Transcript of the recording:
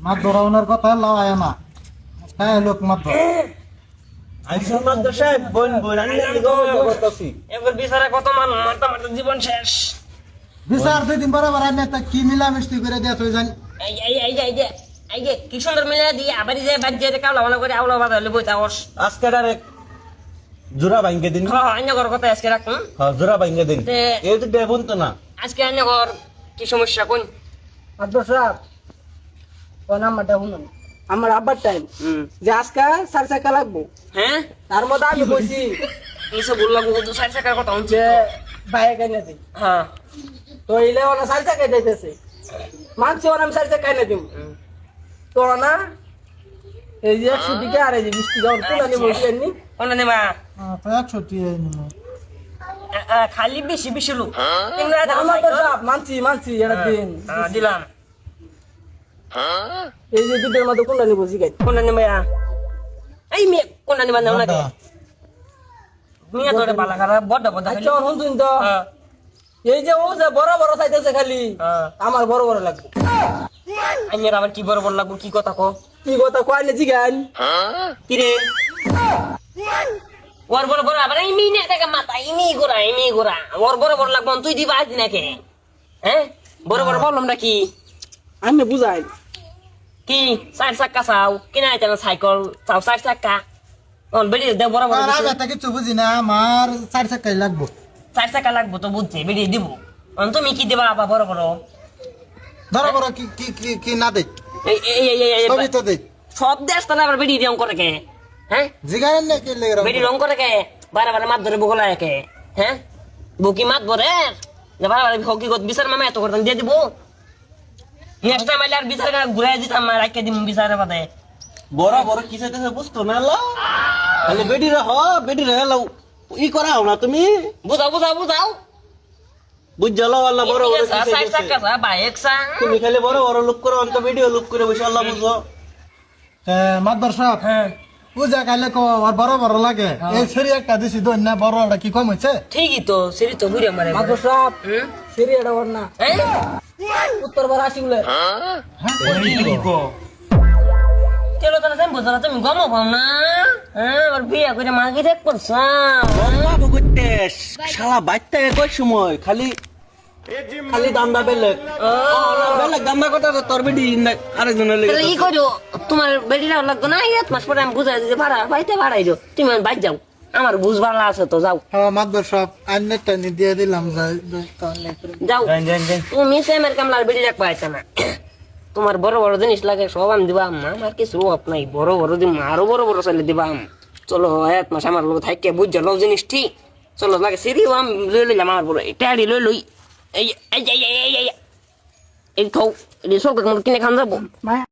মাছ ধরা ওনার কথা লাগায় না। হ্যাঁ লোক মাছ ধরা বিচারে মান দুই দিন বরাবর আমি একটা কি মিলামিষ্টি করে দিয়ে তুই জানি। এই এই এই যে এই যে এই যে কি সুন্দর মিলে দিয়ে আবার যে বাদ দিয়ে কাউলা করে আউলা বাদ হলে বইতা আজকে ডাইরেক্ট জোড়া ভাঙ্গে দিন। হ্যাঁ ঘর কথা আজকে রাখুন? হ্যাঁ জোড়া ভাঙ্গে দিন। তে- এই তো দেবন তো না। আজকে ঘর কি সমস্যা কোন? সাহেব শুনুন আমার আব্বার টাইম যে আজকে সাড়ে চারটা লাগবো। হ্যাঁ? তার মধ্যে আমি বলছি এইসব বললাম দু সাইড চাকার কথা হচ্ছে বাইরে কাইনা দিই হ্যাঁ। তো এলে ওনা সাড়ে চারটায় যাইতেছে। মানছি ওরা আমি সাড়ে চারটা কাইনা দিব তো না এই যে একশো দিকে আর এই যে বৃষ্টি যাওয়ার কোন আমি বলছি এমনি। নেবা? একশো টিয়ে নিল। আ, আ, খালি বেশি বেশি লোক। আমার মানছি মানছি এটা দিন। হ্যাঁ, দিলাম। এই যে দুধের মধ্যে কোনটা নিবো জিগাই কোনটা নেবা এই মেয়ে কোনটা নেবা নেও নাকি? মিয়া তোরে বালা খারা বড় বড় খালি। আচ্ছা তো। হ্যাঁ। এই যে ও যে বড় বড় চাইতেছে খালি হ্যাঁ। আমার বড় বড় লাগবে। আইনের আবার কি বড় বড় লাগবো কি কথা কো কি কথা কয় না জিগান কি রে? ওর বড় বড় আবার এই মিনে থেকে মাথা ইমি গোরা ইমি গোরা ওর বড় বড় লাগবো তুই দিবা আজ নাকি? হ্যাঁ? বড় বড় বললাম নাকি আমি বুঝাই। কি চার চাক্কা চাও কিনা আইতে সাইকেল চাও চার চাক্কা অন বেড়ি দে বড় বড় আর একটা কিছু বুঝি না আমার চার চাকাই লাগবো। চার চাকা লাগবো তো বুঝছে বেরিয়ে দিব। অন তুমি কি দিবা আবার বড় বড় ধরো বড় কি কি কি কি না দেখ এই এই এই সবই তো দেখ সব দেশ তাহলে আবার বেরিয়ে রং করে কে হ্যাঁ জিগারেন না কি লেগে বেরিয়ে রং করে কে বারে বারে মাত ধরে বগলা কে হ্যাঁ বুকি মাত যে বারে বারে হকি গত বিচার মামা এত করতাম দিয়ে দিব। নেক্সট টাইম আইলে আর বিচার ঘুরাই দিতাম রাখিয়ে দিম বিচারে বাদে। বড় বড় কি চাইতেছে বুঝতো? না লো তাহলে বেডি রে হ বেডি রে লাও ই করা হও না তুমি। বুঝাও বুঝাও বুঝাও। বুঝ জ্বালো আল্লাহ বড় বড় বাইক চা। তুমি খালি বড় বড় লুক করো অন্ত ভিডিও লুক করে বসে আল্লাহ বুঝো। মাদবর সাহেব। হ্যাঁ। পূজা কাইলে কো আর বড় বড় লাগে। এই ছড়ি একটা দিছি দই না বড় কি কম হয়েছে ঠিকই তো তো মারে। সিরি এটা না। হ্যাঁ উত্তর বার আসি বলে। চলো তাহলে তুমি বুঝো তুমি গমো পাও না। হ্যাঁ বিয়ে করে শালা বাইতে সময়? খালি খালি দান্দা বেলেগ। বেলেগ দান্দা কথা তোর বেডি আরেকজনের লেগে ই করো তোমার লাগতো না? এক মাস পরে আমি বুঝাই দিতে ভাড়া বাড়িতে ভাড়াই যাও তুমি বাইর যাও। আমার বুঝ ভালো আছে তো যাও। হ্যাঁ মাদবর সাহেব আন্নেরটা নি দিয়ে দিলাম। যাও। তুমি সেমের কামলার পাইছে না। তোমার বড় বড় জিনিস লাগে সব আমি দিবা আমার কিছু অভাব নাই। বড় বড় দিম আরও বড় বড় চাইলে দিবা চলো এক মাস আমার লোক থাককে বুঝ যাও জিনিস ঠিক চলো লাগে সিঁড়িও আমি লই লইলাম আমার বড়। এটা লই লই। এই এই এই এই এই এই এই এই কিনে খান যাব ভাই